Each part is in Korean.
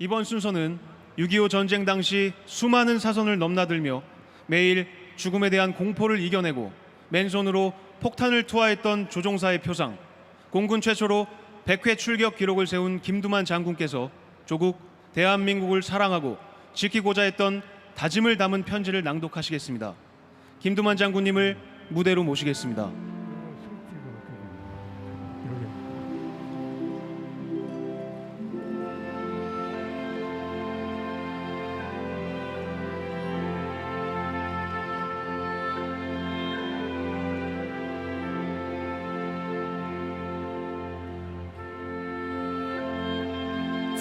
이번 순서는 6.25 전쟁 당시 수많은 사선을 넘나들며 매일 죽음에 대한 공포를 이겨내고 맨손으로 폭탄을 투하했던 조종사의 표상, 공군 최초로 100회 출격 기록을 세운 김두만 장군께서 조국 대한민국을 사랑하고 지키고자 했던 다짐을 담은 편지를 낭독하시겠습니다. 김두만 장군님을 무대로 모시겠습니다.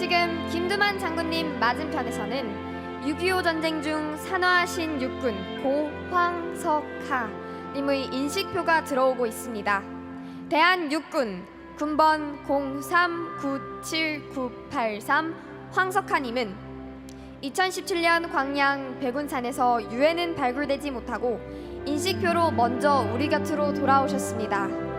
지금 김두만 장군님 맞은편에서는 6.25 전쟁 중 산화하신 육군 고황석하 님의 인식표가 들어오고 있습니다. 대한 육군 군번 0397983 황석하 님은 2017년 광양 백운산에서 유해는 발굴되지 못하고 인식표로 먼저 우리 곁으로 돌아오셨습니다.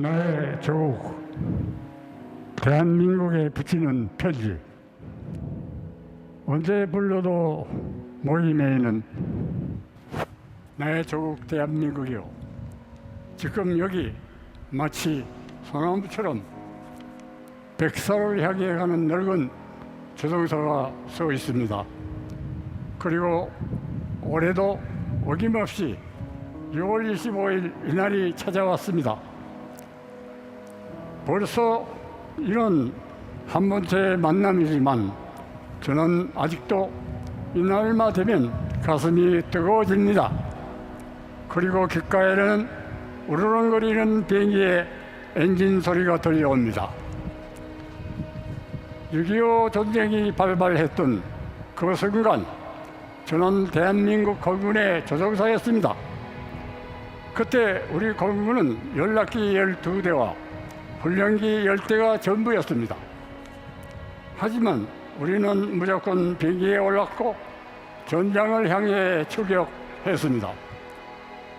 나의 조국 대한민국에 붙이는 편지. 언제 불러도 모임에는 나의 조국 대한민국이요. 지금 여기 마치 소나무처럼 백사를 향해 가는 늙은 조종사가 서 있습니다. 그리고 올해도 어김없이 6월 25일 이날이 찾아왔습니다 벌써 이런 한 번째 만남이지만 저는 아직도 이날만 되면 가슴이 뜨거워집니다. 그리고 귓가에는 우르렁거리는 비행기의 엔진 소리가 들려옵니다. 6.25 전쟁이 발발했던 그 순간 저는 대한민국 공군의 조종사였습니다. 그때 우리 공군은 연락기 12대와 훈련기 10대가 전부였습니다. 하지만 우리는 무조건 비행기에 올랐고 전장을 향해 출격했습니다.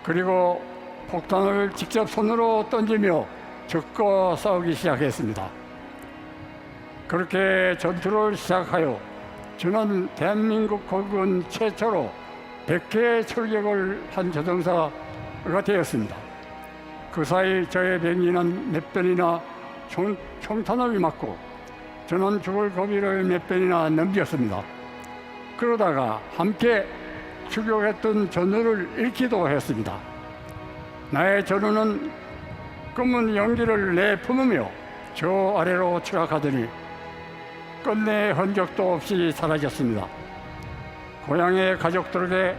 그리고 폭탄을 직접 손으로 던지며 적과 싸우기 시작했습니다. 그렇게 전투를 시작하여 저는 대한민국 공군 최초로 100회 출격을 한 조종사가 되었습니다. 그 사이 저의 병이는 몇 번이나 총, 총탄을 맞고 저는 죽을 고비를 몇 번이나 넘겼습니다. 그러다가 함께 추격했던 전우를 잃기도 했습니다. 나의 전우는 검은 연기를 내뿜으며 저 아래로 추락하더니 끝내 흔적도 없이 사라졌습니다. 고향의 가족들에게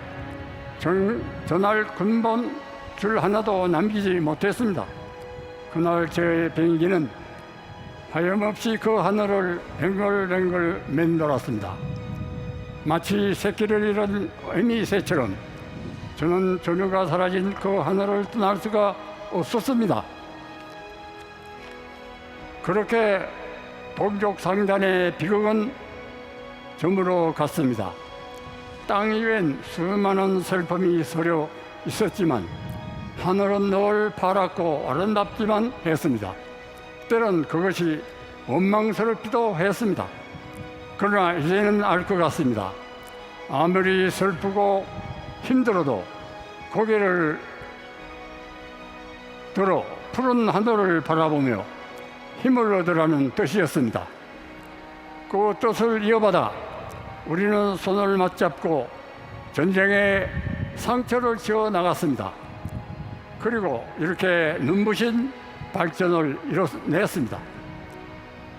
전, 전날 군번 줄 하나도 남기지 못했습니다. 그날 제 비행기는 하염없이 그 하늘을 뱅글뱅글 맴돌았습니다. 마치 새끼를 잃은 어미새처럼 저는 전우가 사라진 그 하늘을 떠날 수가 없었습니다. 그렇게 동족 상단의 비극은 저물어 갔습니다. 땅 위엔 수많은 슬픔이 서려 있었지만 하늘은 늘 파랗고 아름답기만 했습니다. 때론 그것이 원망스럽기도 했습니다. 그러나 이제는 알 것 같습니다. 아무리 슬프고 힘들어도 고개를 들어 푸른 하늘을 바라보며 힘을 얻으라는 뜻이었습니다. 그 뜻을 이어받아 우리는 손을 맞잡고 전쟁의 상처를 지어 나갔습니다. 그리고 이렇게 눈부신 발전을 이뤄냈습니다.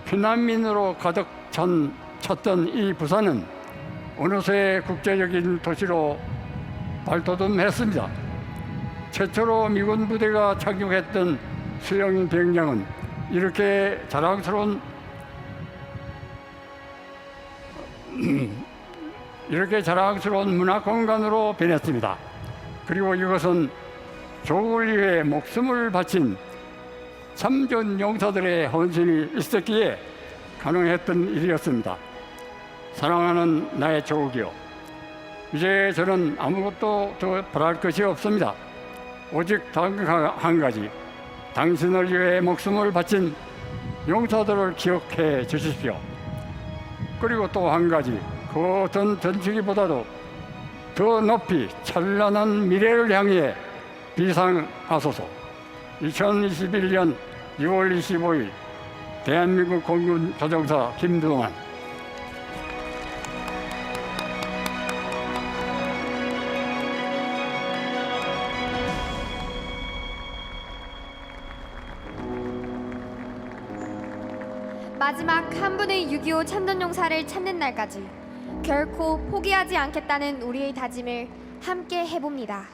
피난민으로 가득 찬, 찼던 이 부산은 어느새 국제적인 도시로 발돋움했습니다. 최초로 미군 부대가 착륙했던 수영 비행장은 이렇게 자랑스러운 이렇게 자랑스러운 문화 공간으로 변했습니다. 그리고 이것은 조국을 위해 목숨을 바친 참전 용사들의 헌신이 있었기에 가능했던 일이었습니다. 사랑하는 나의 조국이요. 이제 저는 아무것도 더 바랄 것이 없습니다. 오직 단한 가지. 당신을 위해 목숨을 바친 용사들을 기억해 주십시오. 그리고 또 한 가지. 그 어떤 전투기보다도 더 높이 찬란한 미래를 향해 비상하소서. 2021년 6월 25일 대한민국 공군 조종사 김두만 마지막 한 분의 6.25 참전용사를 찾는 날까지 결코 포기하지 않겠다는 우리의 다짐을 함께 해봅니다.